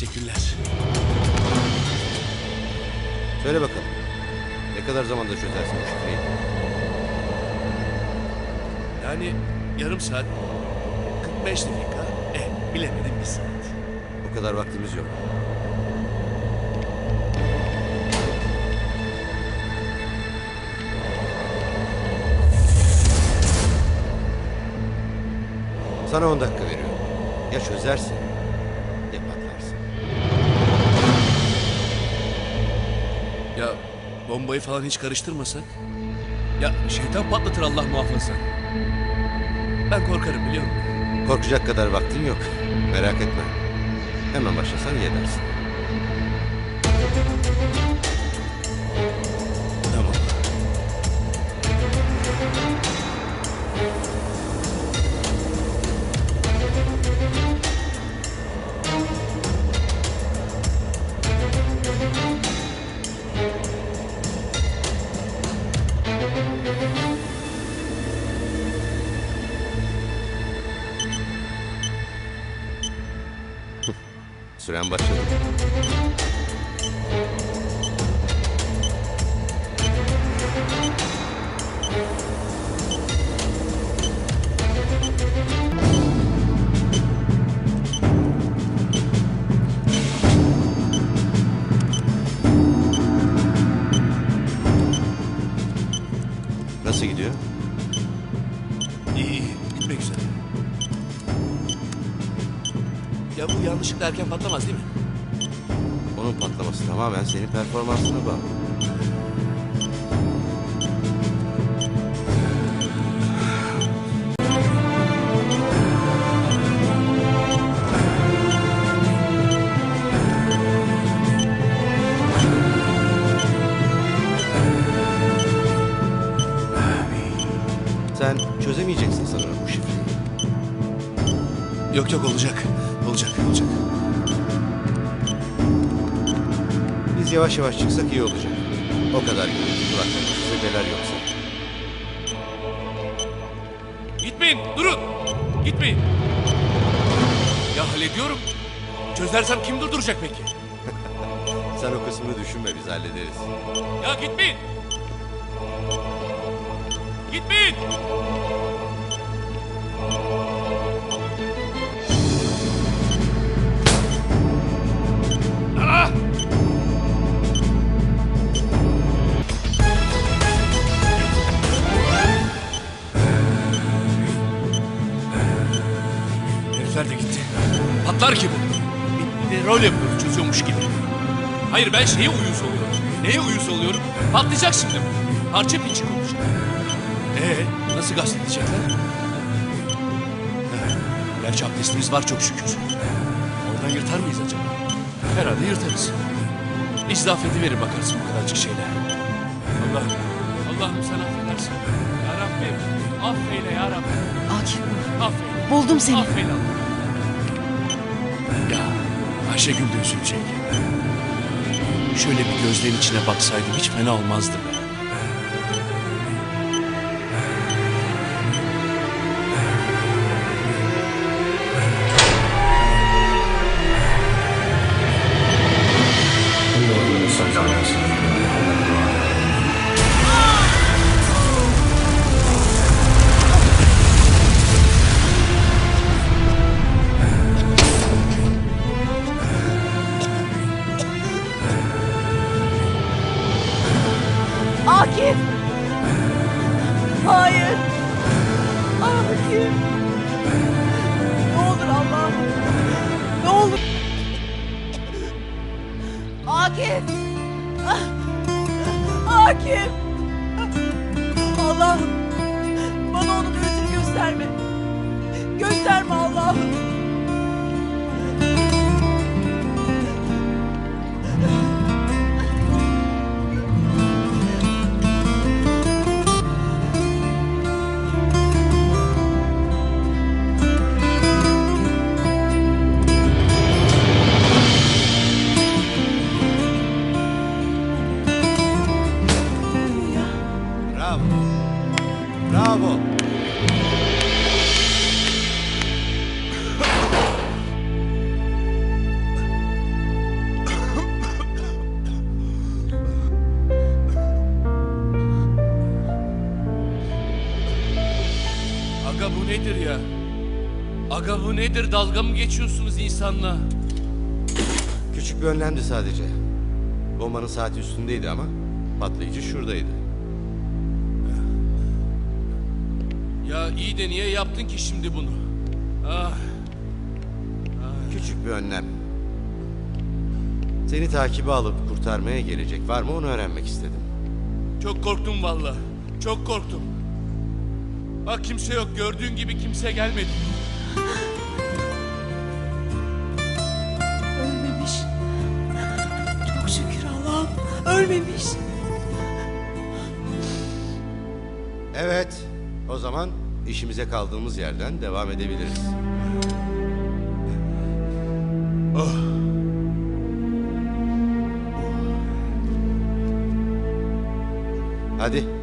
Teşekkürler. Söyle bakalım. Ne kadar zamanda çözersin bu şifreyi? Yani yarım saat, 45 dakika, e bilemedim bir saat. O kadar vaktimiz yok. Sana 10 dakika veriyorum. Ya çözersin bombayı falan hiç karıştırmasak? Ya şeytan patlatır Allah muhafaza. Ben korkarım biliyor musun? Korkacak kadar vaktin yok. Merak etme. Hemen başlasan iyi Süren başladı. Erken patlamaz değil mi? Onun patlaması tamamen senin performansına bağlı. Yok yok olacak. Olacak olacak. Biz yavaş yavaş çıksak iyi olacak. O kadar gürültü kulaklarına sebeler yoksa. Gitmeyin durun. Gitmeyin. Ya hallediyorum. Çözersem kim durduracak peki? Sen o kısmını düşünme biz hallederiz. Ya gitmeyin. Gitmeyin. Patlar ki bu. Bir de rol yapıyor çözüyormuş gibi. Hayır ben şeye uyuz oluyorum. Neye uyuz oluyorum? Patlayacak şimdi bu. Parça pinçik olacak. Ee, nasıl gazeteleyecekler? Heh, Gerçi abdestimiz var çok şükür. Oradan yırtar mıyız acaba? Herhalde yırtarız. İzdafeti verir bakarız bu kadarcık şeyler. Allah'ım, Allah'ım sen affedersin. Ya Rabbim, affeyle ya Rabbim. Akif Affeyle. buldum seni. Affeyle Allah'ım. Ya Ayşegül de üzülecek. Şöyle bir gözlerin içine baksaydım hiç fena olmazdı be. Akif! Akif! Allah'ım! Bana onun yüzünü gösterme! Gösterme Allah'ım! Bravo. Aga bu nedir ya? Aga bu nedir? Dalga mı geçiyorsunuz insanla? Küçük bir önlemdi sadece. Bombanın saati üstündeydi ama patlayıcı şuradaydı. Ya iyi de niye yaptın ki şimdi bunu? Ah, Küçük bir önlem. Seni takibe alıp kurtarmaya gelecek var mı onu öğrenmek istedim. çok korktum valla. Çok korktum. Bak kimse yok. Gördüğün gibi kimse gelmedi. Ölmemiş. Çok şükür Allah'ım. Ölmemiş. Evet, zaman işimize kaldığımız yerden devam edebiliriz. Hadi.